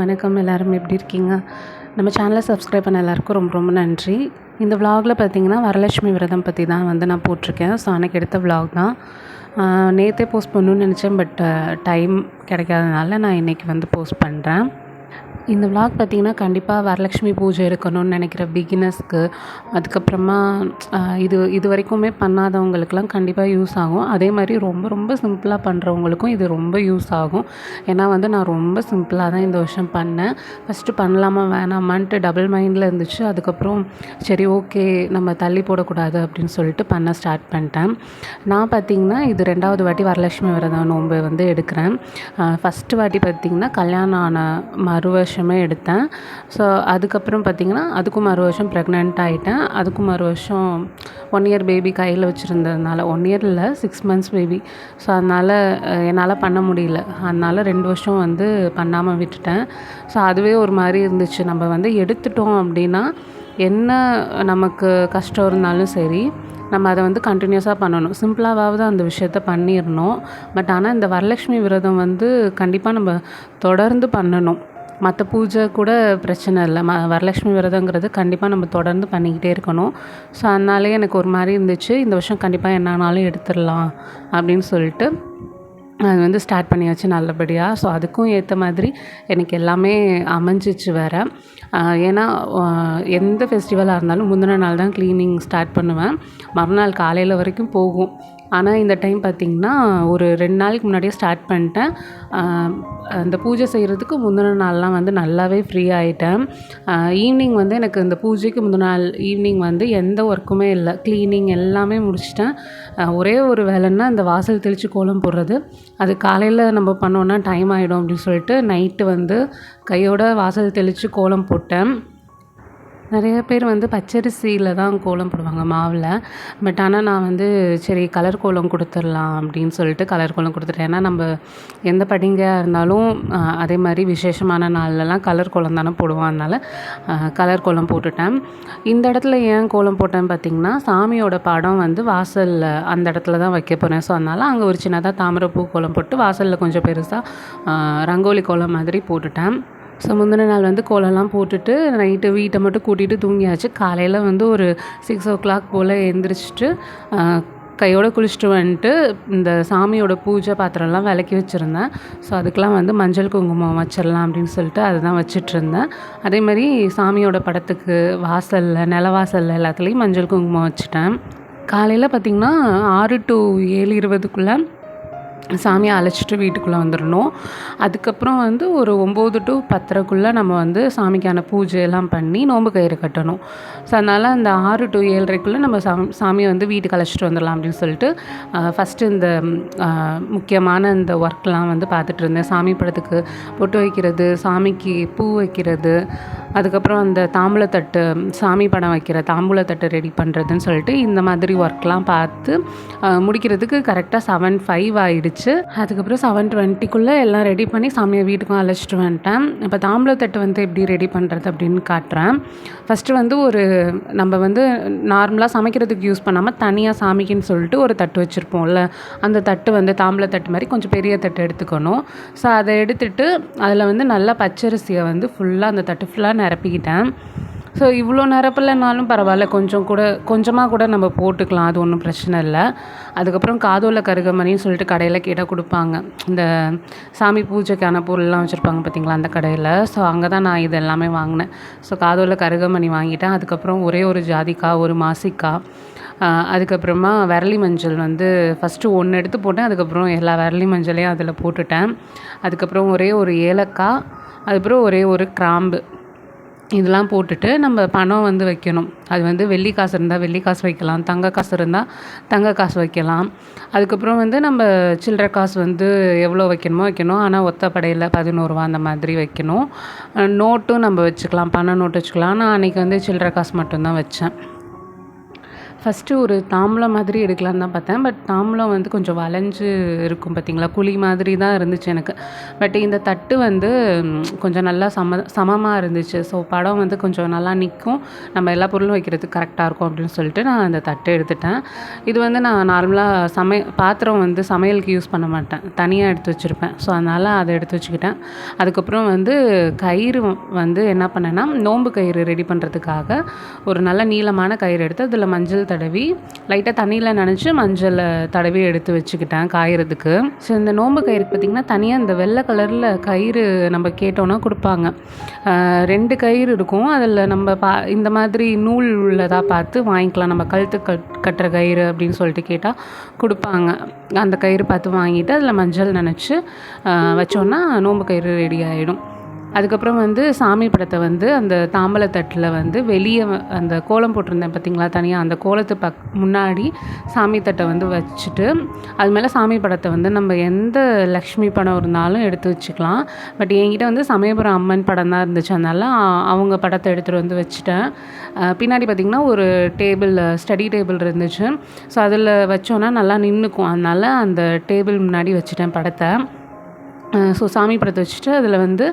வணக்கம் எல்லோரும். எப்படி இருக்கீங்க? நம்ம சேனலை சப்ஸ்கிரைப் பண்ண எல்லாருக்கும் ரொம்ப ரொம்ப நன்றி. இந்த விலாகில் பார்த்தீங்கன்னா வரலட்சுமி விரதம் பற்றி தான் வந்து நான் போட்டிருக்கேன். ஸோ அன்றைக்கி எடுத்த விலாக் தான். நேற்றே போஸ்ட் பண்ணணும்னு நினச்சேன் பட் டைம் கிடைக்காதனால நான் இன்றைக்கி வந்து போஸ்ட் பண்ணுறேன் இந்த விலாக் பார்த்திங்கன்னா கண்டிப்பாக வரலட்சுமி பூஜை இருக்கணும்னு நினைக்கிற பிகினர்ஸ்க்கு அதுக்கப்புறமா இது இது வரைக்குமே பண்ணாதவங்களுக்குலாம் கண்டிப்பாக யூஸ் ஆகும். அதே மாதிரி ரொம்ப ரொம்ப சிம்பிளாக பண்ணுறவங்களுக்கும் இது ரொம்ப யூஸ் ஆகும். ஏன்னா வந்து நான் ரொம்ப சிம்பிளாக தான் இந்த வருஷம் பண்ணேன். ஃபஸ்ட்டு பண்ணலாமா வேணாமான்ட்டு டபுள் மைண்டில் இருந்துச்சு. அதுக்கப்புறம் சரி ஓகே நம்ம தள்ளி போடக்கூடாது அப்படின்னு சொல்லிட்டு பண்ண ஸ்டார்ட் பண்ணிட்டேன். நான் பார்த்திங்கன்னா இது ரெண்டாவது வாட்டி வரலட்சுமி விரதம் நோன்பு வந்து எடுக்கிறேன். ஃபஸ்ட்டு வாட்டி பார்த்திங்கன்னா கல்யாணம் ஆன மறு வருஷமே எடுத்தேன். ஸோ அதுக்கப்புறம் பார்த்திங்கன்னா அதுக்கும் மறு வருஷம் ப்ரெக்னென்ட் ஆகிட்டேன் அதுக்கும் மறு வருஷம் ஒன் இயர் பேபி கையில் வச்சுருந்ததுனால ஒன் இயர் இல்லை சிக்ஸ் மந்த்ஸ் பேபி ஸோ அதனால் என்னால் பண்ண முடியல. அதனால் ரெண்டு வருஷம் வந்து பண்ணாமல் விட்டுட்டேன். ஸோ அதுவே ஒரு மாதிரி இருந்துச்சு. நம்ம வந்து எடுத்துட்டோம் அப்படின்னா என்ன நமக்கு கஷ்டம் இருந்தாலும் சரி நம்ம அதை வந்து கண்டினியூஸாக பண்ணணும். சிம்பிளாகவாவது அந்த விஷயத்த பண்ணிடணும் பட் ஆனால் இந்த வரலட்சுமி விரதம் வந்து கண்டிப்பாக நம்ம தொடர்ந்து பண்ணணும். மற்ற பூஜை கூட பிரச்சனை இல்லை. ம வரலட்சுமி விரதங்கிறது கண்டிப்பாக நம்ம தொடர்ந்து பண்ணிக்கிட்டே இருக்கணும். ஸோ அதனாலே எனக்கு ஒரு மாதிரி இருந்துச்சு. இந்த வருஷம் கண்டிப்பாக என்னானாலும் எடுத்துடலாம் அப்படின்னு சொல்லிட்டு அது வந்து ஸ்டார்ட் பண்ணியாச்சு நல்லபடியாக ஸோ அதுக்கும் ஏற்ற மாதிரி எனக்கு எல்லாமே அமைஞ்சிச்சு வேறு. ஏன்னா எந்த ஃபெஸ்டிவலாக இருந்தாலும் முந்தின நாள் தான் க்ளீனிங் ஸ்டார்ட் பண்ணுவேன். மறுநாள் காலையில் வரைக்கும் போகும். ஆனால் இந்த டைம் பார்த்திங்கன்னா ஒரு ரெண்டு நாளைக்கு முன்னாடியே ஸ்டார்ட் பண்ணிட்டேன். அந்த பூஜை செய்கிறதுக்கு முந்தின நாள்லாம் வந்து நல்லாவே ஃப்ரீ ஆகிட்டேன் ஈவினிங் வந்து எனக்கு இந்த பூஜைக்கு முந்தின நாள் ஈவினிங் வந்து எந்த ஒர்க்குமே இல்லை. க்ளீனிங் எல்லாமே முடிச்சிட்டேன். ஒரே ஒரு வேலைன்னா இந்த வாசல் தெளித்து கோலம் போடுறது. அது காலையில் நம்ம பண்ணோன்னா டைம் ஆகிடும் அப்படின்னு சொல்லிட்டு நைட்டு வந்து கையோட வாசல் தெளித்து கோலம் போட்டேன். நிறைய பேர் வந்து பச்சரிசியில் தான் கோலம் போடுவாங்க மாவில். பட் ஆனால் நான் வந்து சரி கலர் கோலம் கொடுத்துர்லாம் அப்படின்னு சொல்லிட்டு கலர் கோலம் கொடுத்துட்டேன். ஏன்னா நம்ம எந்த பண்டிகையாக இருந்தாலும் அதே மாதிரி விசேஷமான நாள்லலாம் கலர் கோலம் தானே போடுவோம். அதனால் கலர் கோலம் போட்டுட்டேன். இந்த இடத்துல ஏன் கோலம் போட்டேன்னு பார்த்திங்கன்னா சாமியோட படம் வந்து வாசலில் அந்த இடத்துல தான் வைக்க போகிறேன் ஸோ அதனால் அங்கே ஒரு சின்னதாக தாமரை பூ கோலம் போட்டு வாசலில் கொஞ்சம் பெருசாக ரங்கோலி கோலம் மாதிரி போட்டுட்டேன். ஸோ முந்தின நாள் வந்து கோலம்லாம் போட்டுட்டு நைட்டு வீட்டை மட்டும் கூட்டிகிட்டு தூங்கியாச்சு. காலையில் வந்து ஒரு சிக்ஸ் ஓ கிளாக் போல் எழுந்திரிச்சிட்டு கையோடு குளிச்சுட்டு வந்துட்டு இந்த சாமியோட பூஜை பாத்திரம்லாம் விளக்கி வச்சுருந்தேன். ஸோ அதுக்கெலாம் வந்து மஞ்சள் குங்குமம் வச்சிடலாம் அப்படின்னு சொல்லிட்டு அதுதான் வச்சிட்ருந்தேன் அதே மாதிரி சாமியோட படத்துக்கு வாசலில் நில வாசலில் எல்லாத்துலேயும் மஞ்சள் குங்குமம் வச்சுட்டேன். காலையில் பார்த்திங்கன்னா ஆறு டு ஏழு இருபதுக்குள்ளே சாமியை அழைச்சிட்டு வீட்டுக்குள்ளே வந்துடணும். அதுக்கப்புறம் வந்து ஒரு ஒம்பது டு பத்தரைக்குள்ளே நம்ம வந்து சாமிக்கான பூஜையெல்லாம் பண்ணி நோம்பு கயிறு கட்டணும். ஸோ அதனால் அந்த ஆறு டு ஏழரைக்குள்ளே நம்ம சாமி சாமியை வந்து வீட்டுக்கு அழைச்சிட்டு வந்துடலாம் அப்படின்னு சொல்லிட்டு ஃபஸ்ட்டு இந்த முக்கியமான இந்த ஒர்க்லாம் வந்து பார்த்துட்டு இருந்தேன். சாமி படத்துக்கு பொட்டு வைக்கிறது சாமிக்கு பூ வைக்கிறது அதுக்கப்புறம் அந்த தாம்பூலத்தட்டு சாமி படம் வைக்கிற தாம்பூலத்தட்டு ரெடி பண்ணுறதுன்னு சொல்லிட்டு இந்த மாதிரி ஒர்க்லாம் பார்த்து முடிக்கிறதுக்கு கரெக்டாக செவன் ஃபைவ் ஆகிடுச்சு ஆயிடுச்சு அதுக்கப்புறம் செவன் டுவெண்ட்டிக்குள்ளே எல்லாம் ரெடி பண்ணி சாமியை வீட்டுக்கும் அழைச்சிட்டு வந்துட்டேன். இப்போ தாம்பளத்தட்டு வந்து எப்படி ரெடி பண்ணுறது அப்படின்னு காட்டுறேன். ஃபஸ்ட்டு வந்து ஒரு நம்ம வந்து நார்மலாக சமைக்கிறதுக்கு யூஸ் பண்ணாமல் தனியாக சாமிக்குன்னு சொல்லிட்டு ஒரு தட்டு வச்சுருப்போம்ல அந்த தட்டு வந்து தாம்பளத்தட்டு மாதிரி கொஞ்சம் பெரிய தட்டு எடுத்துக்கணும். ஸோ அதை எடுத்துட்டு அதில் வந்து நல்லா பச்சரிசியை வந்து ஃபுல்லாக அந்த தட்டு ஃபுல்லாக நிரப்பிக்கிட்டேன். ஸோ இவ்வளோ நிரப்பலைனாலும் பரவாயில்ல. கொஞ்சம் கூட கொஞ்சமாக கூட நம்ம போட்டுக்கலாம். அது ஒன்றும் பிரச்சனை இல்லை. அதுக்கப்புறம் காதோல கருகமணின்னு சொல்லிட்டு கடையில் கேட்டால் கொடுப்பாங்க. இந்த சாமி பூஜைக்கான பொருள்லாம் வச்சுருப்பாங்க பார்த்திங்களா அந்த கடையில். ஸோ அங்கே தான் நான் இது எல்லாமே வாங்கினேன். ஸோ காதோல கருகமணி வாங்கிட்டேன். அதுக்கப்புறம் ஒரே ஒரு ஜாதிக்காய் ஒரு மாசிக்காய் அதுக்கப்புறமா விரலி மஞ்சள் வந்து ஃபஸ்ட்டு ஒன்று எடுத்து போட்டேன். அதுக்கப்புறம் எல்லா விரலி மஞ்சளையும் அதில் போட்டுட்டேன். அதுக்கப்புறம் ஒரே ஒரு ஏலக்காய் அதுக்கப்புறம் ஒரே ஒரு கிராம்பு. இதெல்லாம் போட்டுட்டு நம்ம பணம் வந்து வைக்கணும். அது வந்து வெள்ளி காசு இருந்தால் வெள்ளி காசு வைக்கலாம். தங்க காசு இருந்தால் தங்க காசு வைக்கலாம். அதுக்கப்புறம் வந்து நம்ம சில்லற காசு வந்து எவ்வளோ வைக்கணுமோ வைக்கணும். ஆனால் ஒத்தப்படையில் பதினோருவா அந்த மாதிரி வைக்கணும். நோட்டும் நம்ம வச்சுக்கலாம். பண நோட்டு வச்சுக்கலாம். நான் அன்றைக்கி வந்து சில்லற காசு மட்டும்தான் வச்சேன். ஃபஸ்ட்டு ஒரு தாம்பூலம் மாதிரி எடுக்கலான்னு தான் பார்த்தேன். பட் தாம்பூலம் வந்து கொஞ்சம் வளைஞ்சு இருக்கும் பார்த்தீங்களா? குழி மாதிரி தான் இருந்துச்சு எனக்கு. பட் இந்த தட்டு வந்து கொஞ்சம் நல்லா சம சமமாக இருந்துச்சு. ஸோ படம் வந்து கொஞ்சம் நல்லா நிற்கும் நம்ம எல்லா பொருளும் வைக்கிறதுக்கு கரெக்டாக இருக்கும் அப்படின்னு சொல்லிட்டு நான் அந்த தட்டை எடுத்துட்டேன். இது வந்து நான் நார்மலாக சமை பாத்திரம் வந்து சமையலுக்கு யூஸ் பண்ண மாட்டேன். தனியாக எடுத்து வச்சுருப்பேன். ஸோ அதனால் அதை எடுத்து வச்சுக்கிட்டேன். அதுக்கப்புறம் வந்து கயிறு வந்து என்ன பண்ணேன்னா நோன்பு கயிறு ரெடி பண்ணுறதுக்காக ஒரு நல்ல நீளமான கயிறு எடுத்து அதில் மஞ்சள் தடவி லைட்டாக தண்ணியில் நினச்சி மஞ்சளை தடவி எடுத்து வச்சுக்கிட்டேன் காயறதுக்கு. ஸோ இந்த நோம்பு கயிறு பார்த்திங்கன்னா தனியாக இந்த வெள்ளை கலரில் கயிறு நம்ம கேட்டோன்னா கொடுப்பாங்க. ரெண்டு கயிறு இருக்கும். அதில் நம்ம பா இந்த மாதிரி நூல் உள்ளதாக பார்த்து வாங்கிக்கலாம். நம்ம கழுத்து கட் கட்டுற கயிறு அப்படின்னு சொல்லிட்டு கேட்டால் கொடுப்பாங்க. அந்த கயிறு பார்த்து வாங்கிட்டு அதில் மஞ்சள் நினச்சி வச்சோன்னா நோம்பு கயிறு ரெடி ஆகிடும் அதுக்கப்புறம் வந்து சாமி படத்தை வந்து அந்த தாம்பலத்தட்டில் வந்து வெளியே அந்த கோலம் போட்டிருந்தேன் பார்த்தீங்களா தனியாக அந்த கோலத்து பக் முன்னாடி சாமி தட்டை வந்து வச்சுட்டு அது மேலே சாமி படத்தை வந்து நம்ம எந்த லக்ஷ்மி படம் இருந்தாலும் எடுத்து வச்சுக்கலாம். பட் என்கிட்ட வந்து சமயபுரம் அம்மன் படம் தான் இருந்துச்சு. அதனால அவங்க படத்தை எடுத்துகிட்டு வந்து வச்சுட்டேன். பின்னாடி பார்த்திங்கன்னா ஒரு டேபிள் ஸ்டடி டேபிள் இருந்துச்சு. ஸோ அதில் வச்சோன்னா நல்லா நின்றுக்கும் அதனால அந்த டேபிள் முன்னாடி வச்சுட்டேன் படத்தை. ஸோ சாமி படத்தை வச்சுட்டு அதில் வந்து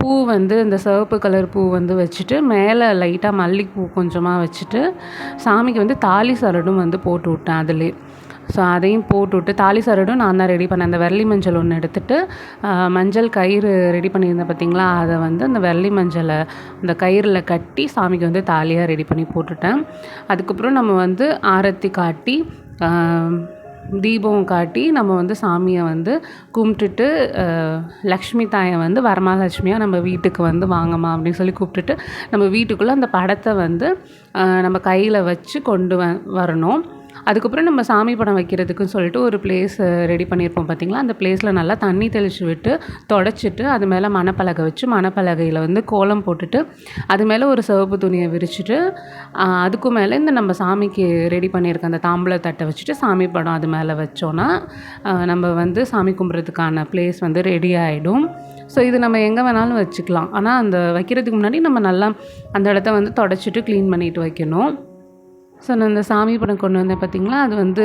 பூ வந்து இந்த சிவப்பு கலர் பூ வந்து வச்சுட்டு மேலே லைட்டாக மல்லிகைப்பூ கொஞ்சமாக வச்சுட்டு சாமிக்கு வந்து தாலி சரடும் வந்து போட்டு விட்டேன் அதிலே ஸோ அதையும் போட்டு விட்டு தாலி சரடும் நான் தான் ரெடி பண்ணேன். அந்த வெள்ளி மஞ்சள் ஒன்று எடுத்துட்டு மஞ்சள் கயிறு ரெடி பண்ணியிருந்தேன் பார்த்தீங்களா அதை வந்து அந்த வெள்ளி மஞ்சளை அந்த கயிறில் கட்டி சாமிக்கு வந்து தாலியாக ரெடி பண்ணி போட்டுட்டேன். அதுக்கப்புறம் நம்ம வந்து ஆரத்தி காட்டி தீபம் காட்டி நம்ம வந்து சாமியை வந்து கும்பிட்டுட்டு லக்ஷ்மி தாயை வந்து வரமாலட்சுமியாக நம்ம வீட்டுக்கு வந்து வாங்கம்மா அப்படின்னு சொல்லி கூப்பிட்டுட்டு நம்ம வீட்டுக்குள்ளே அந்த படத்தை வந்து நம்ம கையில் வச்சு கொண்டு வ வரணும். அதுக்கப்புறம் நம்ம சாமி படம் வைக்கிறதுக்குன்னு சொல்லிட்டு ஒரு பிளேஸ் ரெடி பண்ணியிருப்போம் பார்த்தீங்களா அந்த பிளேஸில் நல்லா தண்ணி தெளித்து விட்டு தொடச்சிட்டு அது மேலே மணப்பலகை வச்சு மணப்பலகையில் வந்து கோலம் போட்டுட்டு அது மேலே ஒரு சிவப்பு துணியை விரிச்சிட்டு அதுக்கு அதுக்கும் மேலே இந்த நம்ம சாமிக்கு ரெடி பண்ணியிருக்க அந்த தாம்பூல தட்டை வச்சுட்டு சாமி படம் அது மேலே வச்சோன்னா நம்ம வந்து சாமி கும்பிட்றதுக்கான பிளேஸ் வந்து ரெடி ஆகிடும் ஸோ இது நம்ம எங்கே வேணாலும் வச்சுக்கலாம். ஆனால் அந்த வைக்கிறதுக்கு முன்னாடி நம்ம நல்லா அந்த இடத்த வந்து தொடச்சிட்டு க்ளீன் பண்ணிட்டு வைக்கணும். ஸோ நான் இந்த சாமி படம் கொண்டு வந்தேன் பார்த்தீங்களா? அது வந்து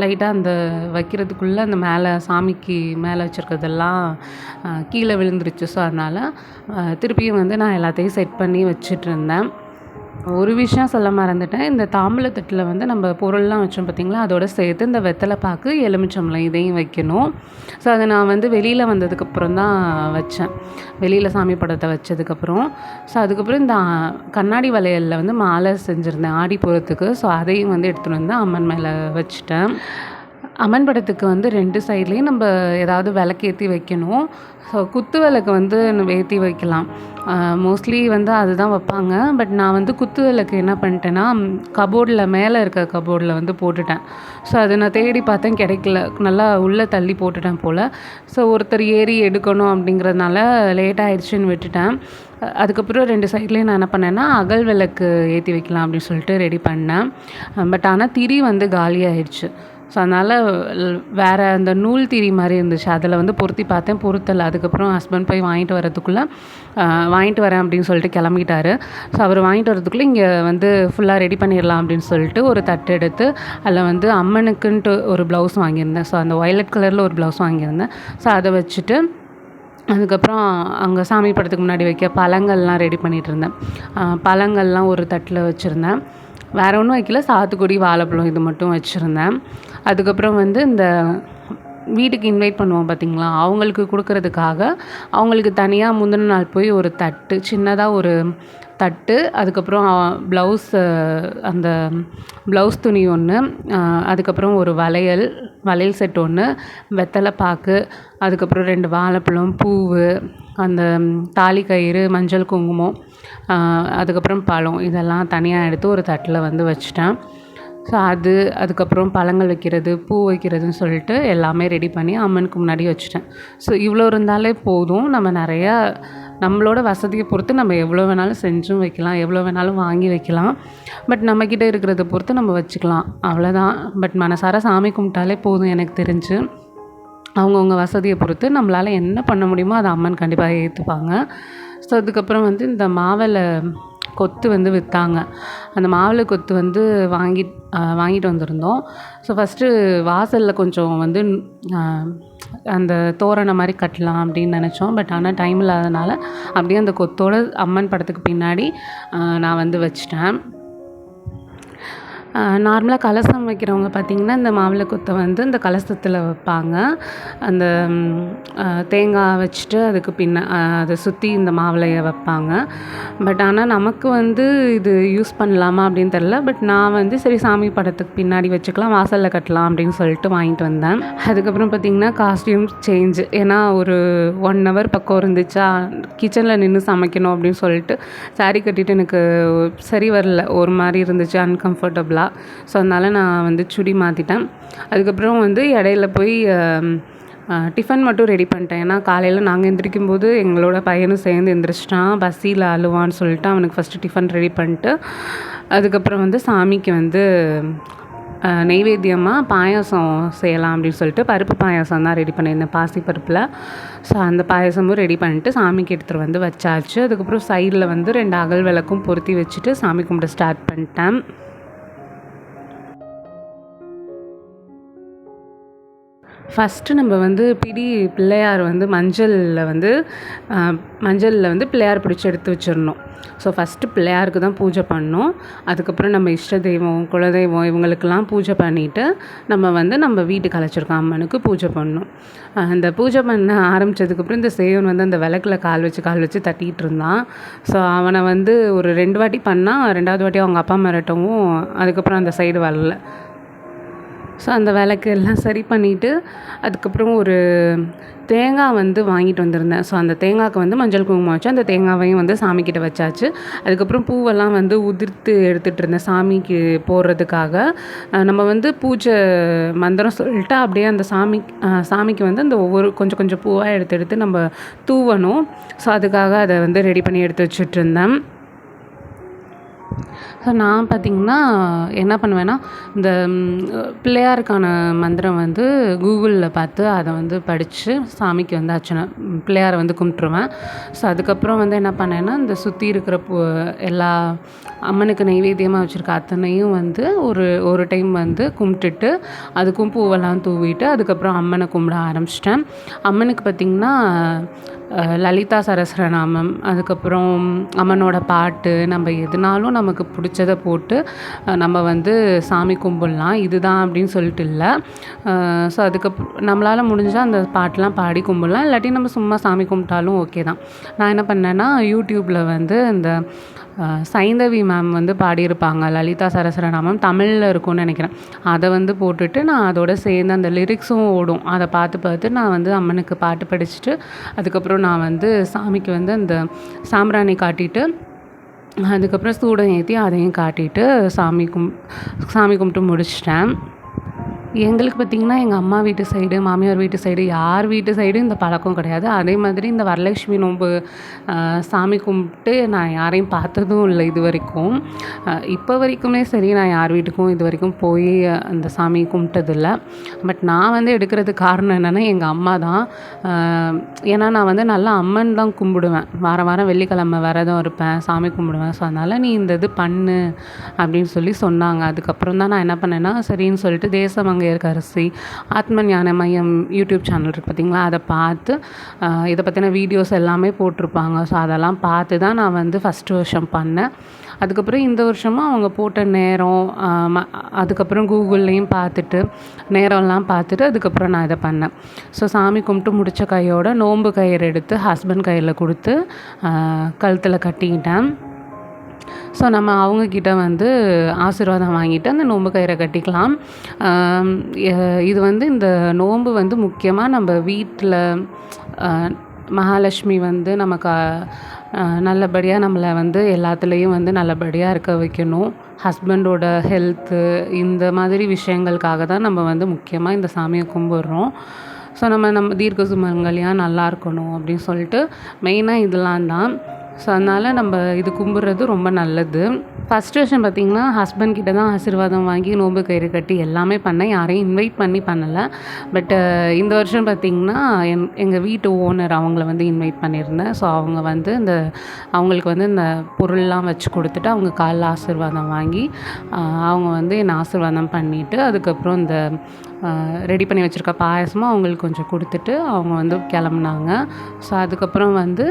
லைட்டாக அந்த வைக்கிறதுக்குள்ளே அந்த மேலே சாமிக்கு மேலே வச்சுருக்கிறதெல்லாம் கீழே விழுந்துருச்சு. ஸோ அதனால் திருப்பியும் வந்து நான் எல்லாத்தையும் செட் பண்ணி வச்சிட்டு இருந்தேன். ஒரு விஷயம் சொல்ல மறந்துட்டேன். இந்த தாம்பூலத்தட்டில் வந்து நம்ம பொருள்லாம் வச்சோம் பார்த்திங்களா அதோட சேர்த்து இந்த வெத்தலை பாக்கு எலுமிச்சம்பழம் இதையும் வைக்கணும். ஸோ அதை நான் வந்து வெளியில் வந்ததுக்கப்புறம் தான் வச்சேன். வெளியில் சாமி படத்தை வச்சதுக்கப்புறம். ஸோ அதுக்கப்புறம் இந்த கண்ணாடி வளையலில் வந்து மாலை செஞ்சுருந்தேன். ஆடி போகிறதுக்கு ஸோ அதையும் வந்து எடுத்துகிட்டு வந்து அம்மன் மேலே வச்சுட்டேன். அம்மன் படத்துக்கு வந்து ரெண்டு சைட்லேயும் நம்ம ஏதாவது விளக்கேற்றி வைக்கணும். ஸோ குத்து விளக்கு வந்து ஏற்றி வைக்கலாம். மோஸ்ட்லி வந்து அதுதான் வைப்பாங்க. பட் நான் வந்து குத்து விளக்கு என்ன பண்ணிட்டேன்னா கபோர்டில் மேலே இருக்க கபோர்டில் வந்து போட்டுட்டேன். ஸோ அதை நான் தேடி பார்த்தேன் கிடைக்கல. நல்லா உள்ளே தள்ளி போட்டுட்டேன் போல். ஸோ ஒருத்தர் ஏறி எடுக்கணும் அப்படிங்கிறதுனால லேட் ஆயிடுச்சுன்னு விட்டுட்டேன். அதுக்கப்புறம் ரெண்டு சைட்லேயும் நான் என்ன பண்ணேன்னா அகல் விளக்கு ஏற்றி வைக்கலாம் அப்படின்னு சொல்லிட்டு ரெடி பண்ணேன். பட் ஆனால் திரி வந்து காலியாயிடுச்சு. ஸோ அதனால் வேறு அந்த நூல் திரி மாதிரி இருந்துச்சு. அதில் வந்து பொருத்தி பார்த்தேன். பொருத்தலை. அதுக்கப்புறம் ஹஸ்பண்ட் போய் வாங்கிட்டு வரதுக்குள்ளே வாங்கிட்டு வரேன் அப்படின்னு சொல்லிட்டு கிளம்பிட்டாரு. ஸோ அவர் வாங்கிட்டு வரதுக்குள்ளே இங்கே வந்து ஃபுல்லாக ரெடி பண்ணிடலாம் அப்படின்னு சொல்லிட்டு ஒரு தட்டு எடுத்து அதில் வந்து அம்மனுக்குன்ட்டு ஒரு ப்ளவுஸ் வாங்கியிருந்தேன். ஸோ அந்த ஒயலட் கலரில் ஒரு ப்ளவுஸ் வாங்கியிருந்தேன். ஸோ அதை வச்சுட்டு அதுக்கப்புறம் அங்கே சாமி படத்துக்கு முன்னாடி வைக்க பழங்கள்லாம் ரெடி பண்ணிகிட்டு இருந்தேன். பழங்கள்லாம் ஒரு தட்டில் வச்சுருந்தேன். வேறு ஒன்றும் வைக்கல. சாத்துக்குடி வாழைப்பழம் இது மட்டும் வச்சுருந்தேன். அதுக்கப்புறம் வந்து இந்த வீட்டுக்கு இன்வைட் பண்ணுவோம் பார்த்தீங்களா அவங்களுக்கு கொடுக்கறதுக்காக அவங்களுக்கு தனியாக முந்தின நாள் போய் ஒரு தட்டு சின்னதாக ஒரு தட்டு அதுக்கப்புறம் ப்ளவுஸ் அந்த ப்ளவுஸ் துணி ஒன்று அதுக்கப்புறம் ஒரு வளையல் வளையல் செட் ஒன்று வெத்தலை பாக்கு அதுக்கப்புறம் ரெண்டு வாழைப்பழம் பூவு அந்த தாலி கயிறு மஞ்சள் குங்குமம் அதுக்கப்புறம் பழம் இதெல்லாம் தனியாக எடுத்து ஒரு தட்டில் வந்து வச்சுட்டேன். ஸோ அது அதுக்கப்புறம் பழங்கள் வைக்கிறது பூ வைக்கிறதுன்னு சொல்லிட்டு எல்லாமே ரெடி பண்ணி அம்மனுக்கு முன்னாடி வச்சுட்டேன். ஸோ இவ்வளோ இருந்தாலே போதும். நம்ம நிறையா நம்மளோட வசதியை பொறுத்து நம்ம எவ்வளோ வேணாலும் செஞ்சும் வைக்கலாம் எவ்வளோ வேணாலும் வாங்கி வைக்கலாம். பட் நம்மக்கிட்ட இருக்கிறத பொறுத்து நம்ம வச்சுக்கலாம். அவ்வளோதான் பட் மனசார சாமி கும்பிட்டாலே போதும் எனக்கு தெரிஞ்சு. அவங்கவுங்க வசதியை பொறுத்து நம்மளால் என்ன பண்ண முடியுமோ அதை அம்மன் கண்டிப்பாக ஏற்றுப்பாங்க ஸோ அதுக்கப்புறம் வந்து இந்த மாவில் கொத்து வந்து விற்றாங்க அந்த மாவிளை கொத்து வந்து வாங்கி வாங்கிட்டு வந்திருந்தோம். ஸோ ஃபஸ்ட்டு வாசலில் கொஞ்சம் வந்து அந்த தோரணம் மாதிரி கட்டலாம் அப்படின்னு நினச்சோம். பட் ஆனால் டைம் இல்லாதனால அப்படியே அந்த கொத்தோட அம்மன் படத்துக்கு பின்னாடி நான் வந்து வச்சிட்டேன். நார்மலாக கலசம் வைக்கிறவங்க பார்த்திங்கன்னா இந்த மாவிளை கொத்தை வந்து இந்த கலசத்தில் வைப்பாங்க. அந்த தேங்காய் வச்சுட்டு அதுக்கு பின்ன அதை சுற்றி இந்த மாவிளையை வைப்பாங்க. பட் ஆனால் நமக்கு வந்து இது யூஸ் பண்ணலாமா அப்படின்னு தெரில பட் நான் வந்து சரி சாமி படத்துக்கு பின்னாடி வச்சுக்கலாம் வாசலில் கட்டலாம் அப்படின்னு சொல்லிட்டு வாங்கிட்டு வந்தேன். அதுக்கப்புறம் பார்த்திங்கன்னா காஸ்ட்யூம் சேஞ்ச் ஏன்னா ஒரு ஒன் ஹவர் பக்கம் இருந்துச்சா கிச்சனில் நின்று சமைக்கணும் அப்படின்னு சொல்லிட்டு சாரீ கட்டிட்டு எனக்கு சரி வரல. ஒரு மாதிரி இருந்துச்சு அன்கம்ஃபர்டபுளாக ஸோ அதனால் நான் வந்து சுடி மாற்றிட்டேன் அதுக்கப்புறம் வந்து இடையில போய் டிஃபன் மட்டும் ரெடி பண்ணிட்டேன். ஏன்னா காலையில் நாங்கள் எந்திரிக்கும் போது எங்களோட பையனும் சேர்ந்து எந்திரிச்சிட்டான். பசியில் அழுவான்னு சொல்லிட்டு அவனுக்கு ஃபஸ்ட்டு டிஃபன் ரெடி பண்ணிட்டு அதுக்கப்புறம் வந்து சாமிக்கு வந்து நெய்வேத்தியமாக பாயாசம் செய்யலாம் அப்படின்னு சொல்லிட்டு பருப்பு பாயாசம் தான் ரெடி பண்ணியிருந்தேன் பாசி பருப்பில். ஸோ அந்த பாயாசமும் ரெடி பண்ணிட்டு சாமிக்கு எடுத்துகிட்டு வந்து வச்சாச்சு. அதுக்கப்புறம் சைடில் வந்து ரெண்டு அகல் விளக்கும் பொருத்தி வச்சுட்டு சாமி கும்பிட ஸ்டார்ட் பண்ணிட்டேன். ஃபஸ்ட்டு நம்ம வந்து பிடி பிள்ளையார் வந்து மஞ்சளில் வந்து மஞ்சளில் வந்து பிள்ளையார் பிடிச்சி எடுத்து வச்சிடணும். ஸோ ஃபஸ்ட்டு பிள்ளையாருக்கு தான் பூஜை பண்ணணும். அதுக்கப்புறம் நம்ம இஷ்ட தெய்வம் குலதெய்வம் இவங்களுக்கெல்லாம் பூஜை பண்ணிவிட்டு நம்ம வந்து நம்ம வீட்டுக்கு அழைச்சிருக்கோம் அம்மனுக்கு பூஜை பண்ணணும். அந்த பூஜை பண்ண ஆரம்பித்ததுக்கப்புறம் இந்த சேவன் வந்து அந்த விளக்கில் கால் வச்சு கால் வச்சு தட்டிகிட்டு இருந்தான். ஸோ அவனை வந்து ஒரு ரெண்டு வாட்டி பண்ணால் ரெண்டாவது வாட்டி அவங்க அப்பா மிரட்டவும் அதுக்கப்புறம் அந்த சைடு வரல. ஸோ அந்த விளக்கு எல்லாம் சரி பண்ணிவிட்டு அதுக்கப்புறம் ஒரு தேங்காய் வந்து வாங்கிட்டு வந்திருந்தேன். ஸோ அந்த தேங்காய்க்கு வந்து மஞ்சள் குங்குமம் வச்சு அந்த தேங்காவையும் வந்து சாமிக்கிட்ட வச்சாச்சு. அதுக்கப்புறம் பூவெல்லாம் வந்து உதிர்த்து எடுத்துகிட்டு இருந்தேன் சாமிக்கு போடுறதுக்காக. நம்ம வந்து பூஜை மந்திரம் சொல்லிட்டு அப்படியே அந்த சாமி சாமிக்கு வந்து அந்த ஒவ்வொரு கொஞ்சம் கொஞ்சம் பூவாக எடுத்து எடுத்து நம்ம தூவணும். ஸோ அதுக்காக அதை வந்து ரெடி பண்ணி எடுத்து வச்சுட்ருந்தேன் ஸோ நான் பார்த்திங்கன்னா என்ன பண்ணுவேன்னா இந்த பிள்ளையாருக்கான மந்திரம் வந்து கூகுளில் பார்த்து அதை வந்து படித்து சாமிக்கு வந்து அர்ச்சனை பிள்ளையாரை வந்து கும்பிட்ருவேன் ஸோ அதுக்கப்புறம் வந்து என்ன பண்ணேன்னா இந்த சுற்றி இருக்கிற பூ எல்லா அம்மனுக்கு நைவேத்தியமாக வச்சுருக்க அத்தனையும் வந்து ஒரு ஒரு டைம் வந்து கும்பிட்டுட்டு அதுக்கும் பூவெல்லாம் தூவிட்டு அதுக்கப்புறம் அம்மனை கும்பிட ஆரம்பிச்சிட்டேன். அம்மனுக்கு பார்த்திங்கன்னா லலிதா சரஸ்வரநாமம் அதுக்கப்புறம் அம்மனோட பாட்டு நம்ம எதுனாலும் நமக்கு பிடிச்சத போட்டு நம்ம வந்து சாமி கும்பிடலாம். இதுதான் அப்படின்னு சொல்லிட்டு இல்லை. ஸோ அதுக்கு நம்மளால் முடிஞ்சால் அந்த பாட்டெலாம் பாடி கும்பிட்லாம். இல்லாட்டி நம்ம சும்மா சாமி கும்பிட்டாலும் ஓகே தான். நான் என்ன பண்ணேன்னா யூடியூப்பில் வந்து இந்த சைந்தவி மேம் வந்து பாடியிருப்பாங்க லலிதா சரஸ்வரநாமம் தமிழில் இருக்கும்னு நினைக்கிறேன். அதை வந்து போட்டுட்டு நான் அதோட சேர்ந்து அந்த லிரிக்ஸும் ஓடும். அதை பார்த்து பார்த்து நான் வந்து அம்மனுக்கு பாட்டு படிச்சுட்டு அதுக்கப்புறம் நான் வந்து சாமிக்கு வந்து அந்த சாம்பிராணி காட்டிட்டு அதுக்கப்புறம் சூடம் ஏற்றி அதையும் காட்டிட்டு சாமி கும் சாமி கும்பிட்டு முடிச்சிட்டேன். எங்களுக்கு பார்த்திங்கன்னா எங்கள் அம்மா வீட்டு சைடு மாமியார் வீட்டு சைடு யார் வீட்டு சைடும் இந்த பழக்கம் கிடையாது. அதே மாதிரி இந்த வரலட்சுமி நோன்பு சாமி கும்பிட்டு நான் யாரையும் பார்த்ததும் இல்லை இது வரைக்கும். இப்போ வரைக்குமே சரி நான் யார் வீட்டுக்கும் இது வரைக்கும் போய் அந்த சாமி கும்பிட்டதில்ல. பட் நான் வந்து எடுக்கிறதுக்கு காரணம் என்னென்னா எங்கள் அம்மா தான். ஏன்னா நான் வந்து நல்லா அம்மன் தான் கும்பிடுவேன். வாரம் வாரம் வெள்ளிக்கிழமை விரதம் இருப்பேன் சாமி கும்பிடுவேன். ஸோ அதனால் நீ இந்த இது பண்ணு அப்படின்னு சொல்லி சொன்னாங்க. அதுக்கப்புறம் தான் நான் என்ன பண்ணேன்னா சரின்னு சொல்லிட்டு தேசமங்க மங்கையர்க்கு அரிசி ஆத்ம ஞான மையம் யூடியூப் சேனல் இருக்குது பார்த்தீங்களா? அதை பார்த்து இதை பற்றின வீடியோஸ் எல்லாமே போட்டிருப்பாங்க. ஸோ அதெல்லாம் பார்த்து தான் நான் வந்து ஃபஸ்ட்டு வருஷம் பண்ணேன். அதுக்கப்புறம் இந்த வருஷமும் அவங்க போட்ட நேரம் அதுக்கப்புறம் கூகுள்லேயும் பார்த்துட்டு நேரம்லாம் பார்த்துட்டு அதுக்கப்புறம் நான் இதை பண்ணேன். ஸோ சாமி கும்பிட்டு முடித்த கையோட நோன்பு கயிறு எடுத்து ஹஸ்பண்ட் கையில் கொடுத்து கழுத்தில் கட்டிக்கிட்டேன். ஸோ நம்ம அவங்கக்கிட்ட வந்து ஆசீர்வாதம் வாங்கிட்டு அந்த நோன்பு கயிறை கட்டிக்கலாம். இது வந்து இந்த நோன்பு வந்து முக்கியமாக நம்ம வீட்டில் மகாலட்சுமி வந்து நமக்கு நல்லபடியாக நம்மளை வந்து எல்லாத்துலேயும் வந்து நல்லபடியாக இருக்க வைக்கணும். ஹஸ்பண்டோட ஹெல்த்து இந்த மாதிரி விஷயங்களுக்காக தான் நம்ம வந்து முக்கியமாக இந்த சாமியை கும்பிட்றோம். ஸோ நம்ம நம்ம தீர்க்க சுமங்கலியாக நல்லா இருக்கணும் அப்படின்னு சொல்லிட்டு மெயினாக இதெல்லாம் தான். ஸோ அதனால் நம்ம இது கும்பிட்றது ரொம்ப நல்லது. ஃபஸ்ட் வருஷம் பார்த்திங்கன்னா ஹஸ்பண்ட் கிட்ட தான் ஆசீர்வாதம் வாங்கி நோம்பு கயிறு கட்டி எல்லாமே பண்ணேன். யாரையும் இன்வைட் பண்ணி பண்ணலை. பட்டு இந்த வருஷம் பார்த்திங்கன்னா என் எங்கள் வீட்டு ஓனர் அவங்கள வந்து இன்வைட் பண்ணியிருந்தேன். ஸோ அவங்க வந்து இந்த அவங்களுக்கு வந்து இந்த பொருள்லாம் வச்சு கொடுத்துட்டு அவங்க காலில் ஆசீர்வாதம் வாங்கி அவங்க வந்து என்னை ஆசீர்வாதம் பண்ணிவிட்டு அதுக்கப்புறம் இந்த ரெடி பண்ணி வச்சுருக்க பாயசமும் அவங்களுக்கு கொஞ்சம் கொடுத்துட்டு அவங்க வந்து கிளம்புனாங்க. ஸோ அதுக்கப்புறம் வந்து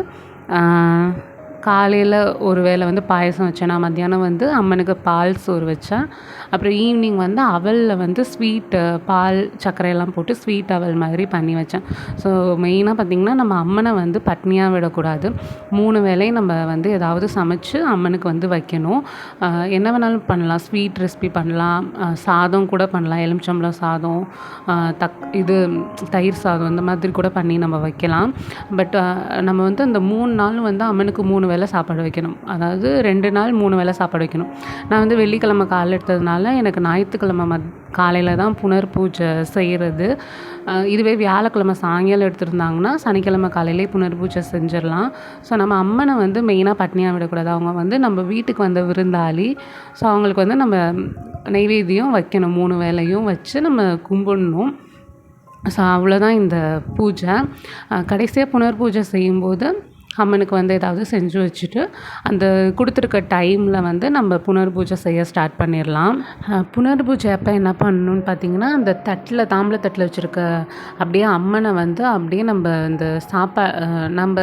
嗯。காலையில் ஒரு வேளை வந்து பாயசம் வச்சேன் நான் மத்தியானம் வந்து அம்மனுக்கு பால் சோறு வச்சேன் அப்புறம் ஈவினிங் வந்து அவலில் வந்து ஸ்வீட்டு பால் சர்க்கரையெல்லாம் போட்டு ஸ்வீட் அவல் மாதிரி பண்ணி வச்சேன். ஸோ மெயினாக பார்த்திங்கன்னா நம்ம அம்மனை வந்து பட்னியாக விடக்கூடாது. மூணு வேளையும் நம்ம வந்து ஏதாவது சமைச்சு அம்மனுக்கு வந்து வைக்கணும். என்ன வேணாலும் பண்ணலாம். ஸ்வீட் ரெசிபி பண்ணலாம். சாதம் கூட பண்ணலாம். எலுமிச்சம்பழம் சாதம் தக் இது தயிர் சாதம் இந்த மாதிரி கூட பண்ணி நம்ம வைக்கலாம். பட் நம்ம வந்து அந்த மூணு நாளும் வந்து அம்மனுக்கு மூணு வேளை சாப்பாடு வைக்கணும். அதாவது ரெண்டு நாள் மூணு வேளை சாப்பாடு வைக்கணும். நான் வந்து வெள்ளிக்கிழமை காலைல எடுத்ததுனால எனக்கு ஞாயிற்றுக்கிழமை மத் காலையில் தான் புனர் பூஜை செய்கிறது இதுவே வியாழக்கிழமை சாயங்காலம் எடுத்திருந்தாங்கன்னா சனிக்கிழமை காலையிலே புனர் பூஜை செஞ்சிடலாம். ஸோ நம்ம அம்மனை வந்து மெயினாக பட்னியாக விடக்கூடாது. அவங்க வந்து நம்ம வீட்டுக்கு வந்த விருந்தாளி. ஸோ அவங்களுக்கு வந்து நம்ம நெய்வேத்தியம் வைக்கணும். மூணு வேளையும் வச்சு நம்ம கும்பிடணும். ஸோ அவ்வளோதான் இந்த பூஜை. கடைசியாக புனர் பூஜை செய்யும்போது அம்மனுக்கு வந்து ஏதாவது செஞ்சு வச்சுட்டு அந்த கொடுத்துருக்க டைமில் வந்து நம்ம புனர் பூஜை செய்ய ஸ்டார்ட் பண்ணிடலாம் அஹ் புனர் பூஜை அப்போ என்ன பண்ணணும்னு பார்த்தீங்கன்னா அந்த தட்டில் தாம்பளை தட்டில் வச்சுருக்க அப்படியே அம்மனை வந்து அப்படியே நம்ம இந்த சாப்பா நம்ம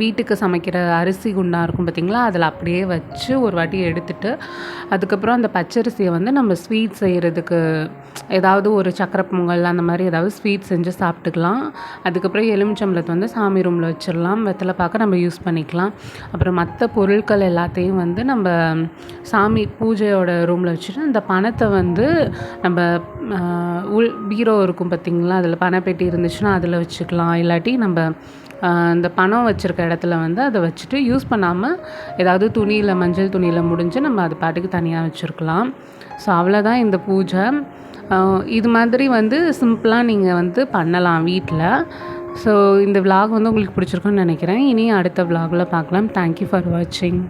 வீட்டுக்கு சமைக்கிற அரிசி குண்டா இருக்கும் பார்த்திங்களா? அதில் அப்படியே வச்சு ஒரு வாட்டி எடுத்துட்டு அதுக்கப்புறம் அந்த பச்சரிசியை வந்து நம்ம ஸ்வீட் செய்கிறதுக்கு ஏதாவது ஒரு சக்கரை பொங்கல் அந்த மாதிரி ஏதாவது ஸ்வீட் செஞ்சு சாப்பிட்டுக்கலாம். அதுக்கப்புறம் எலுமிச்சம்பளத்தை வந்து சாமி ரூமில் வச்சிடலாம். வெத்தலை பார்க்க நம்ம யூஸ் பண்ணிக்கலாம். அப்புறம் மற்ற பொருட்கள் எல்லாத்தையும் வந்து நம்ம சாமி பூஜையோட ரூமில் வச்சுட்டு அந்த பணத்தை வந்து நம்ம உள் பீரோ இருக்கும் பார்த்திங்களா அதில் பணப்பெட்டி இருந்துச்சுன்னா அதில் வச்சுக்கலாம். இல்லாட்டி நம்ம இந்த பணம் வச்சுருக்க இடத்துல வந்து அதை வச்சுட்டு யூஸ் பண்ணாமல் ஏதாவது துணியில் மஞ்சள் துணியில் முடிஞ்சு நம்ம அது பாட்டுக்கு தனியாக வச்சுருக்கலாம். ஸோ அவ்வளோதான் இந்த பூஜை. இது மாதிரி வந்து சிம்பிளாக நீங்கள் வந்து பண்ணலாம் வீட்டில் ஸோ இந்த vlog வந்து உங்களுக்கு பிடிச்சிருக்குன்னு நினைக்கிறேன். இனி அடுத்த விளாகில் பார்க்கலாம். தேங்க்யூ ஃபார் வாட்சிங்